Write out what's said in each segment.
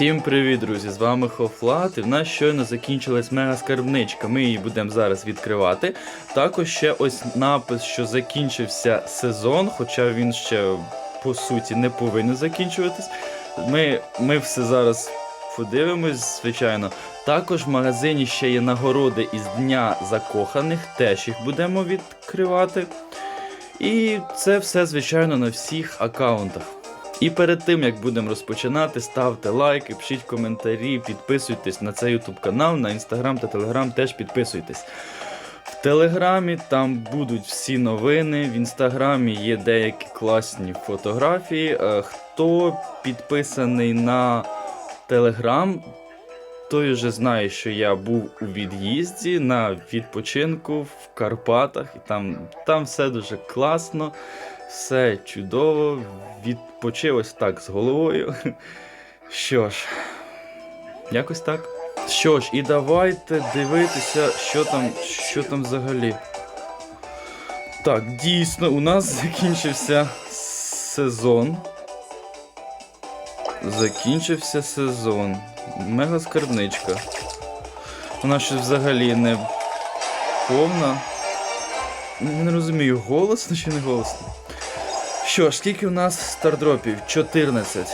Всім привіт, друзі! З вами Хофлат, і в нас щойно закінчилась мега скарбничка. Ми її будемо зараз відкривати. Також ще ось напис, що закінчився сезон, хоча він ще по суті не повинен закінчуватись. Ми, ми все зараз подивимось, звичайно. Також в магазині ще є нагороди із Дня закоханих, теж їх будемо відкривати. І це все, звичайно, на всіх аккаунтах. І перед тим як будемо розпочинати, ставте лайки, пишіть коментарі, підписуйтесь на цей YouTube канал, на інстаграм та телеграм теж підписуйтесь. В телеграмі там будуть всі новини. В інстаграмі є деякі класні фотографії. Е, Хто підписаний на телеграм, той вже знає, що я був у від'їзді на відпочинку в Карпатах, і там, там все дуже класно, все чудово, відпочив ось так з головою. Що ж, якось так. Що ж, і давайте дивитися, що там, що там взагалі. Так, дійсно, у нас закінчився сезон. Закінчився сезон. Мега скарбничка. Вона щось взагалі не повна. Не розумію, голосно чи не голосно. Що ж, скільки у нас стардропів? 14.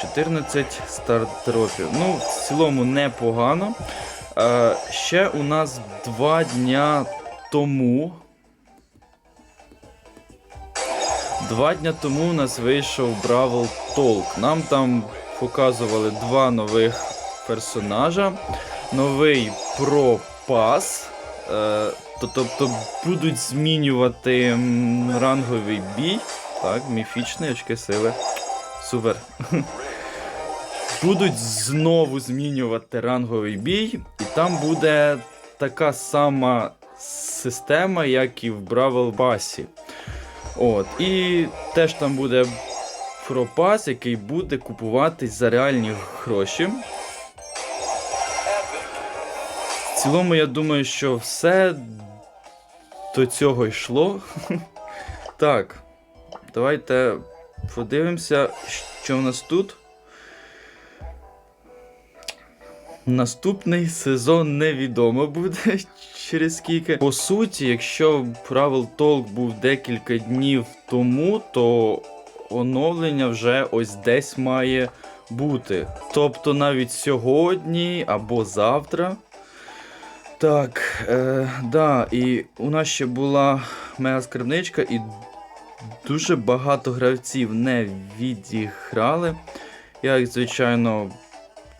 14 стардропів. Ну, в цілому непогано. Е, ще у нас два дня тому. Два дня тому у нас вийшов Бравл Толк. Нам там показували два нових персонажа. Новий про пас. Е, то- тобто будуть змінювати ранговий бій. Так, міфічні очки сили. Супер. Будуть знову змінювати ранговий бій, і там буде така сама система, як і в Бравл Басі. От, і теж там буде пропас, який буде купуватись за реальні гроші. В цілому, я думаю, що все до цього йшло. Так, давайте подивимося, що в нас тут. Наступний сезон невідомо буде через скільки. По суті, якщо Правил Толк був декілька днів тому, то оновлення вже ось десь має бути. Тобто навіть сьогодні або завтра. Так, е, да, і у нас ще була мега скарбничка, і дуже багато гравців не відіграли. Я їх, звичайно,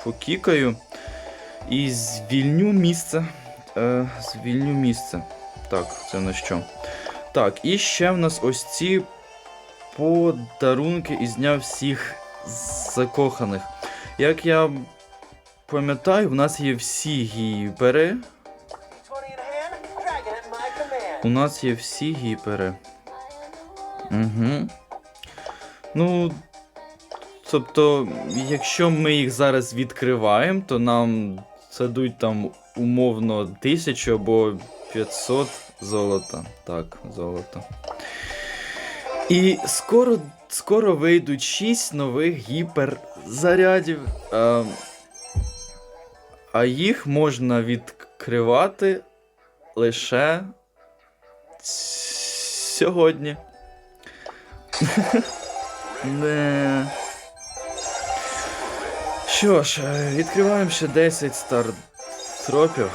покікаю. І звільню місце. Е, звільню місце. Так, це на що? Так, і ще в нас ось ці подарунки із дня всіх закоханих. Як я пам'ятаю, в нас є всі гіпери. У нас є всі гіпери. Угу. Ну. Тобто, якщо ми їх зараз відкриваємо, то нам дадуть там умовно 1000 або 500 золота. Так, золото. І скоро, скоро вийдуть 6 нових гіперзарядів. А, а їх можна відкривати лише сьогодні. Не. Що ж, е, відкриваємо ще 10 стартропів.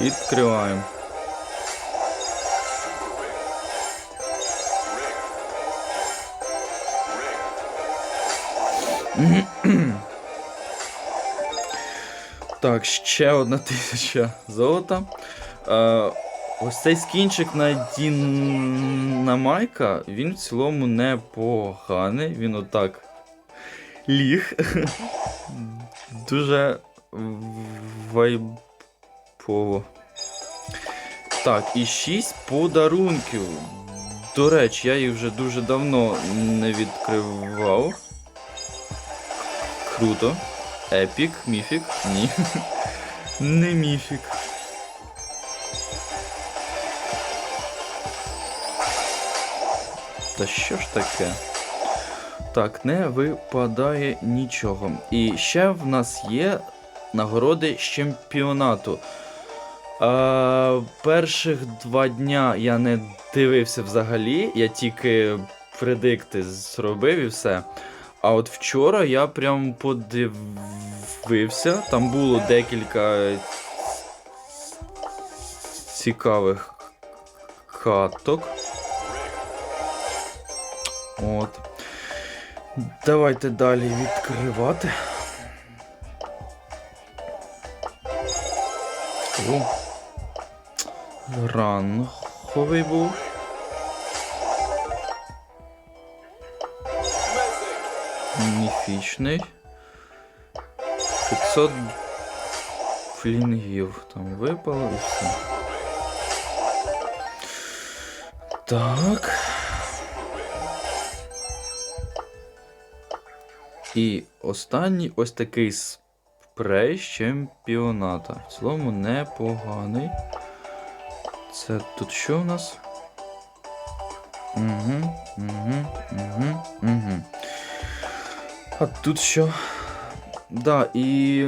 Відкриваємо. Так, ще одна тисяча золота. Ось цей скінчик на Дінамайка, він в цілому непоганий. Він отак ліг. Дуже вайпово. Так, і 6 подарунків. До речі, я їх вже дуже давно не відкривав. Круто. Епік, міфік? Ні. Не міфік. Та що ж таке? Так, не випадає нічого. І ще в нас є нагороди з чемпіонату. А, перших два дня я не дивився взагалі, я тільки предикти зробив і все. А от вчора я прям подивився, там було декілька цікавих каток. От. Давайте далі відкривати. О. Ранховий був. Міфічний. 500 флінгів там випало і все. Так. І останній ось такий спрей з чемпіоната. В цілому непоганий. Це тут що у нас? Угу, угу, угу, угу. А тут що? Да, і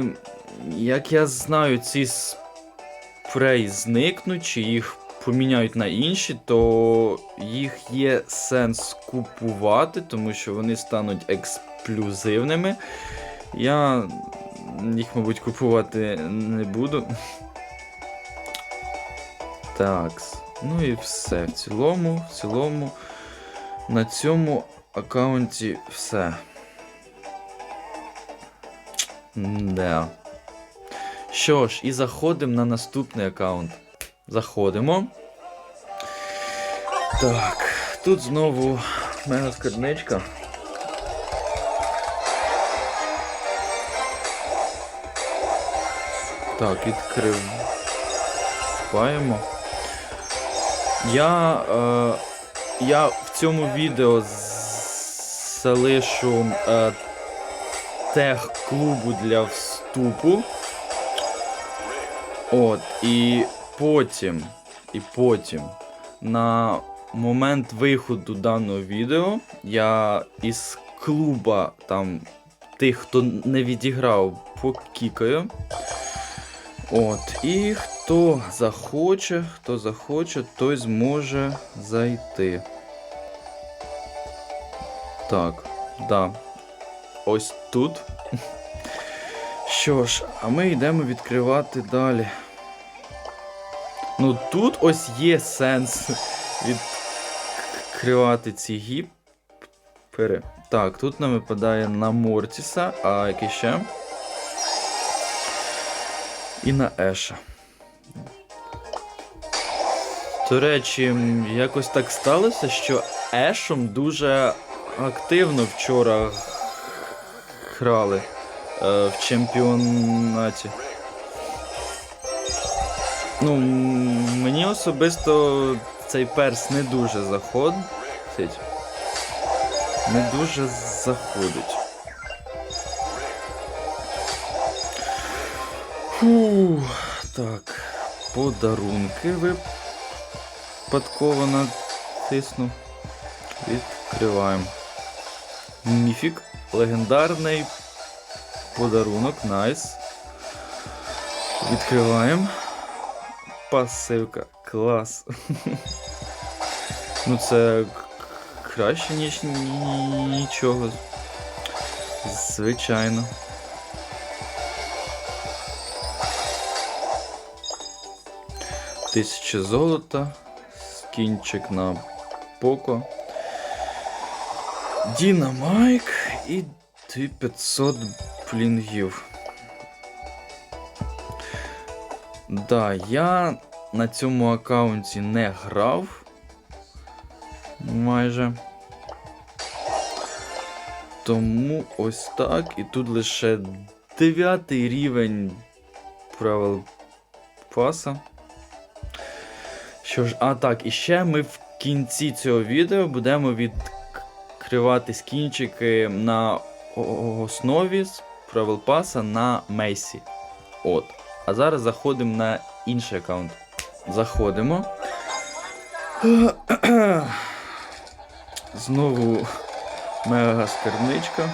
як я знаю, ці спреї зникнуть, чи їх поміняють на інші, то їх є сенс купувати, тому що вони стануть ексклюзивними. Я їх, мабуть, купувати не буду. Так. Ну і все. В цілому, в цілому, на цьому аккаунті все. Да. Що ж, і заходимо на наступний аккаунт. Заходимо. Так, тут знову мега скарбничка. Так, відкриваємо. Я, е, я в цьому відео залишу е, тег клубу для вступу. От, і потім, і потім, на момент виходу даного відео, я із клуба там тих, хто не відіграв, покікаю. От, і хто захоче, хто захоче, той зможе зайти. Так, да. Ось тут. Що ж, а ми йдемо відкривати далі. Ну тут ось є сенс відкривати ці гіпери. Так, тут нам випадає на Мортіса, а який ще? І на Еша. До речі, якось так сталося, що Ешом дуже активно вчора грали е, в чемпіонаті. Ну, мені особисто цей перс не дуже заходить. Не дуже заходить. Так, подарунки випадково натиснув. Відкриваємо. Міфік. Легендарний подарунок. Найс. Відкриваємо. Пасивка. Клас. ну це краще, ніж нічого. Звичайно. Тисяча золота, скінчик на Поко. Дінамайк і 2500 плінгів. Да, я на цьому аккаунті не грав. Майже. Тому ось так. І тут лише 9 рівень правил паса. Що ж, а так, і ще ми в кінці цього відео будемо відкривати скінчики на основі з правил паса на Мейсі. От. А зараз заходимо на інший аккаунт. Заходимо. Знову Мега скарбничка.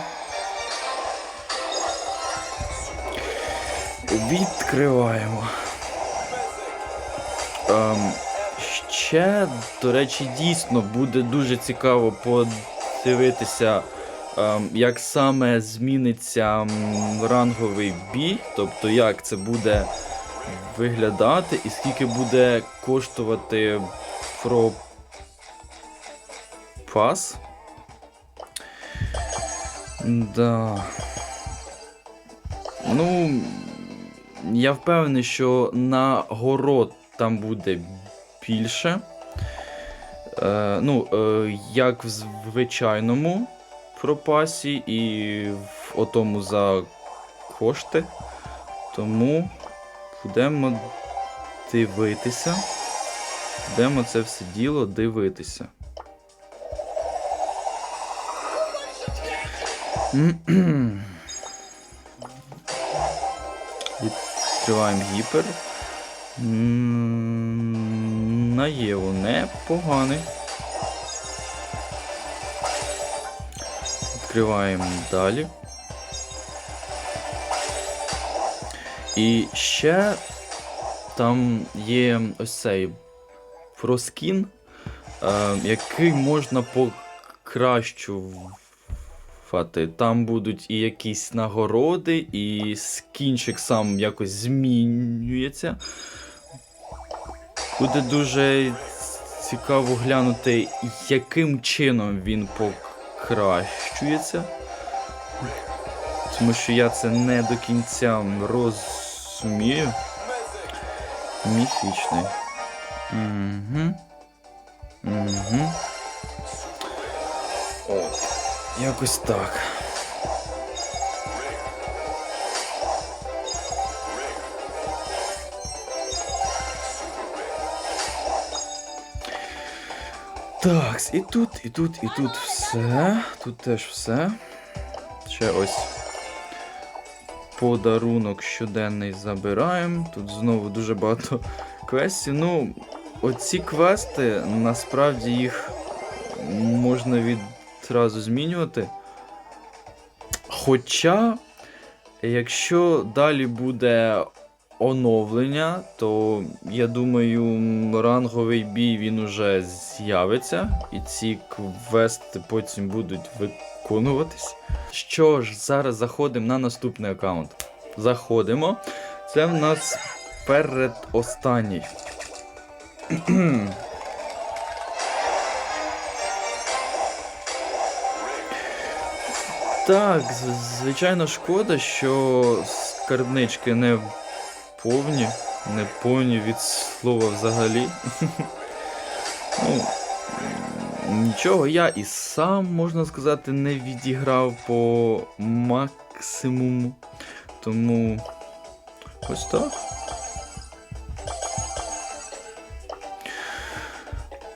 Відкриваємо. Ем, ще, до речі, дійсно буде дуже цікаво подивитися, ем, як саме зміниться ранговий бій, тобто як це буде виглядати і скільки буде коштувати пропас. Да. Ну, я впевнений, що нагород там буде більше. Е, ну, е, як в звичайному пропасі і в отому за кошти. Тому будемо дивитися. Будемо це все діло дивитися. Відкриваємо гіпер. На Єву непоганий. Відкриваємо далі. І ще там є ось цей проскін, е, який можна покращувати. Там будуть і якісь нагороди, і скінчик сам якось змінюється. Буде дуже цікаво глянути, яким чином він покращується. Тому що я це не до кінця розумію. Міфічний. Угу. Угу. От. Якось так. Так, і тут, і тут, і тут все. Тут теж все. Ще ось подарунок щоденний забираємо. Тут знову дуже багато квестів. Ну, оці квести, насправді їх можна відразу змінювати. Хоча, якщо далі буде оновлення, то я думаю, ранговий бій він уже з'явиться, і ці квести потім будуть виконуватись. Що ж, зараз заходимо на наступний аккаунт. Заходимо. Це в нас передостанній. Так, звичайно, шкода, що скарбнички не повні, не повні від слова взагалі. ну, нічого, я і сам, можна сказати, не відіграв по максимуму. Тому ось так.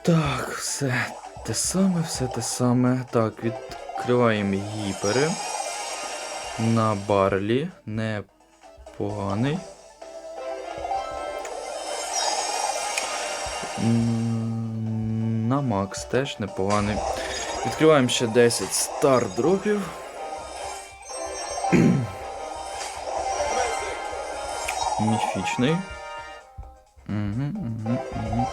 Так, все те саме, все те саме. Так, відкриваємо гіпери. На барлі. Непоганий. Макс теж непоганий. Відкриваємо ще 10 стар дропів. Міфічний. Угу, угу, угу.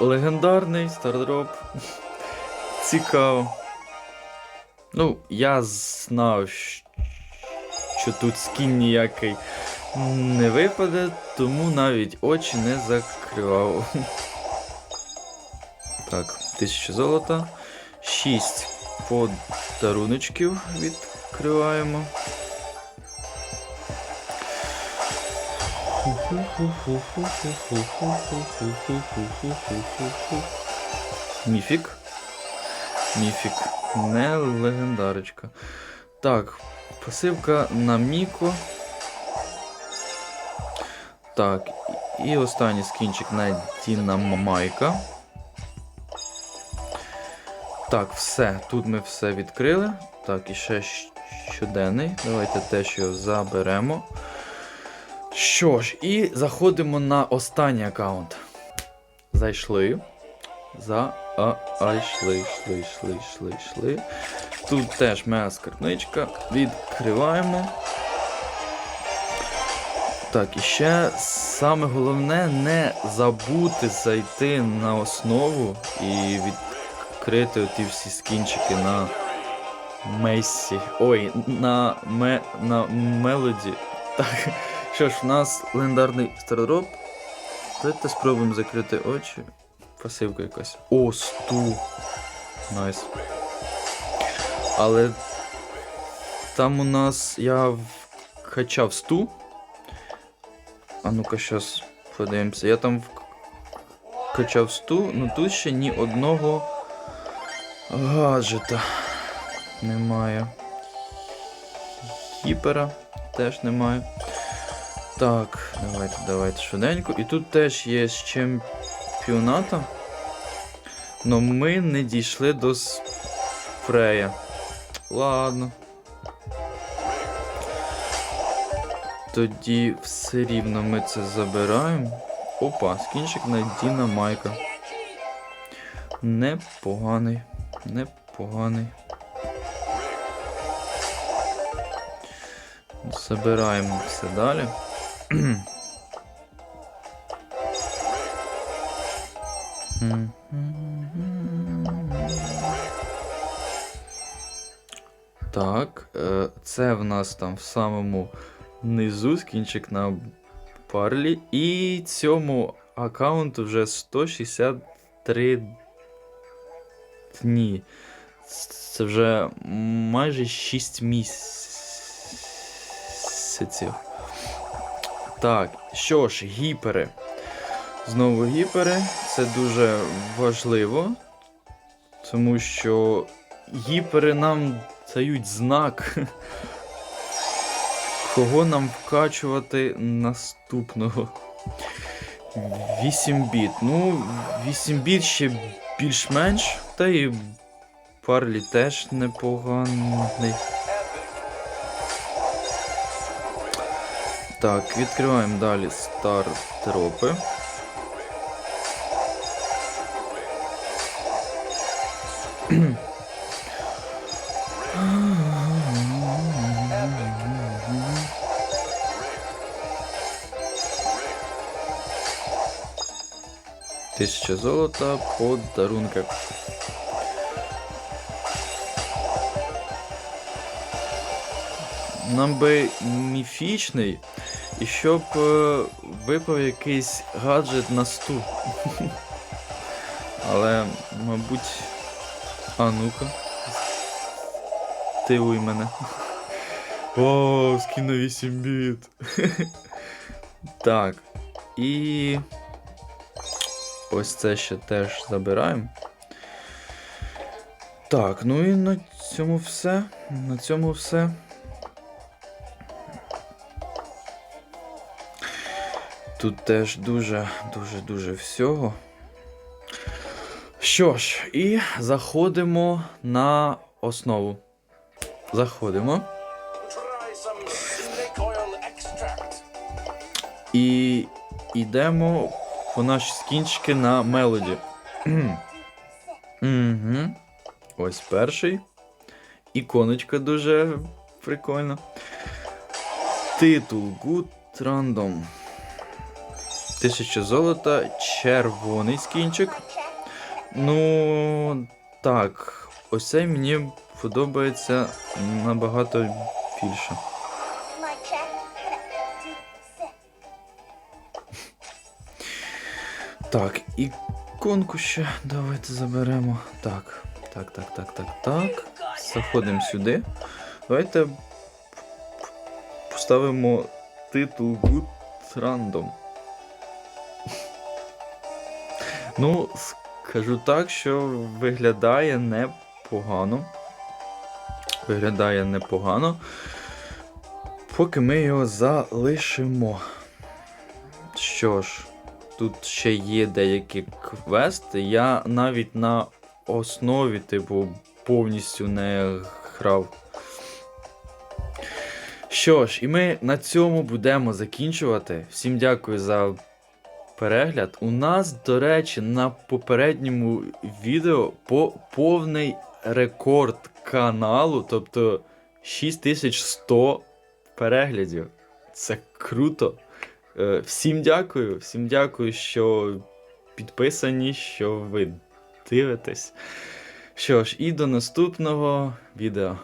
Легендарний стардроп. Цікаво. Ну, я знав, що тут скін ніякий не випаде, тому навіть очі не закривав. Так, 1000 золота. 6 подаруночків відкриваємо. Міфік. Міфік. Не легендарочка. Так, посилка на Міко. Так, і останній скінчик на Діна Майка. Так, все. Тут ми все відкрили. Так, і ще щоденний. Давайте теж його заберемо. Що ж, і заходимо на останній аккаунт. Зайшли. За. А, йшли, йшли, йшли, йшли, йшли. Тут теж мега скарбничка. Відкриваємо. Так, і ще саме головне не забути зайти на основу і відкрити оті всі скінчики на Месі. Ой, на ме, на Мелоді. Так, що ж, в нас легендарний стародроп. Давайте спробуємо закрити очі. Пасивка якась. О, сту. Найс. Але там у нас я вкачав сту. А ну-ка, щас подивимося. Я там вкачав сту, ну тут ще ні одного гаджета немає. Гіпера теж немає. Так, давайте, давайте швиденько. І тут теж є з чемпіоната. Но ми не дійшли до спрея. Ладно. Тоді все рівно ми це забираємо. Опа, скінчик на Діна Майка. Непоганий. Непоганий. Забираємо все далі. Так, е, це в нас там в самому низу скінчик на парлі. І цьому аккаунту вже 163 дні. Це вже майже 6 місяців. Так, що ж, гіпери. Знову гіпери. Це дуже важливо. Тому що гіпери нам дають знак. Кого нам вкачувати наступного? 8 біт. Ну, 8 біт ще більш-менш, та і парлі теж непоганий. Так, відкриваємо далі стартропи. тропи. 1000 золота подарунка. Нам би міфічний, і щоб е, випав якийсь гаджет на сту. Але, мабуть. А ну-ка. Ти уй мене. О, скину на 8 біт. Так. І... Ось це ще теж забираємо. Так, ну і на цьому все. На цьому все. Тут теж дуже, дуже, дуже всього. Що ж, і заходимо на основу. Заходимо. І йдемо наші скінчики на мелоді. угу. Ось перший. Іконочка дуже прикольна. Титул Good Random. Тисяча золота, червоний скінчик. Ну, так, ось цей мені подобається набагато більше. Так, іконку ще давайте заберемо. Так, так, так, так, так, так. Заходимо сюди. Давайте поставимо титул Good Random. Ну, скажу так, що виглядає непогано. Виглядає непогано. Поки ми його залишимо. Що ж, тут ще є деякі квести. Я навіть на основі, типу, повністю не грав. Що ж, і ми на цьому будемо закінчувати. Всім дякую за перегляд. У нас, до речі, на попередньому відео по повний рекорд каналу, тобто 6100 переглядів. Це круто. Е, Всім дякую, всім дякую, що підписані, що ви дивитесь. Що ж, і до наступного відео.